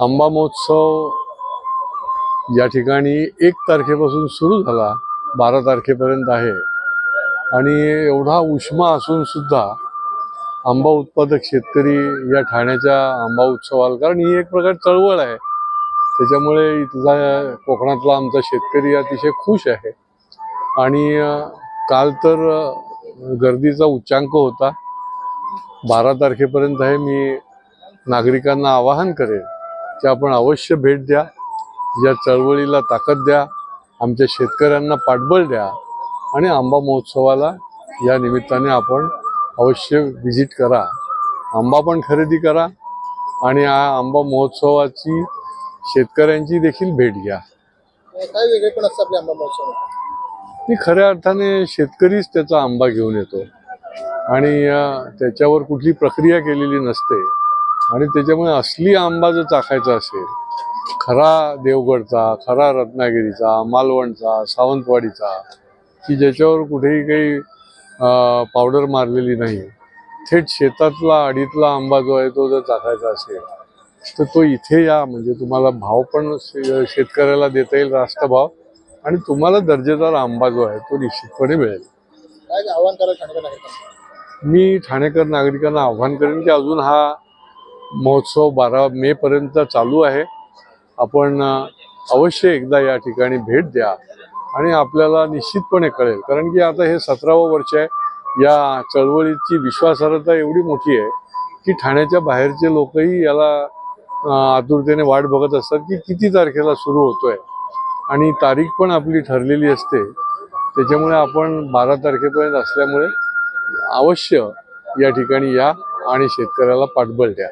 आंबा महोत्सव या ठिकाणी एक तारखेपासून सुरू झाला बारा तारखेपर्यंत आहे. आणि एवढा उष्मा असून सुद्धा आंबा उत्पादक शेतकरी या ठाण्याच्या आंबा उत्सवाला कारण ही एक प्रकार चळवळ आहे. त्याच्यामुळे इथला कोकणातला आमचा शेतकरी अतिशय खुश आहे. आणि काल तर गर्दीचा उच्चांक होता. बारा तारखेपर्यंत आहे. मी नागरिकांना आवाहन करेन की आपण अवश्य भेट द्या या चळवळीला ताकद द्या आमच्या शेतकऱ्यांना पाठबळ द्या आणि आंबा महोत्सवाला या निमित्ताने आपण अवश्य व्हिजिट करा. आंबा पण खरेदी करा आणि हा आंबा महोत्सवाची शेतकऱ्यांची देखील भेट घ्या. काय वेगळेपण असतं आपल्या आंबा महोत्सवात ती खऱ्या अर्थाने शेतकरीच त्याचा आंबा घेऊन येतो. आणि त्याच्यावर कुठली प्रक्रिया केलेली नसते. आणि त्याच्यामुळे असली आंबा जर चाखायचा असेल खरा देवगडचा खरा रत्नागिरीचा मालवणचा सावंतवाडीचा की ज्याच्यावर कुठेही काही पावडर मारलेली नाही थेट शेतातला अडीतला आंबा जो आहे तो जर चाखायचा असेल तर तो इथे या. म्हणजे तुम्हाला भाव पण शेतकऱ्याला देता येईल रास्त भाव आणि तुम्हाला दर्जेदार आंबा जो आहे तो निश्चितपणे मिळेल. काय आव्हान करा ठाणेकर नागरिकांना? मी ठाणेकर नागरिकांना आव्हान करेन की अजून हा महोत्सव बारा मेपर्यंत चालू आहे. आपण अवश्य एकदा या ठिकाणी भेट द्या आणि आपल्याला निश्चितपणे कळेल. कारण की आता हे सतरावं वर्ष आहे. या चळवळीची विश्वासार्हता एवढी मोठी आहे की ठाण्याच्या बाहेरचे लोकही याला आतुरतेने वाट बघत असतात की किती तारखेला सुरू होतोय. आणि तारीख पण आपली ठरलेली असते. त्याच्यामुळे आपण बारा तारखेपर्यंत असल्यामुळे अवश्य या ठिकाणी या आणि शेतकऱ्याला पाठबळ द्या.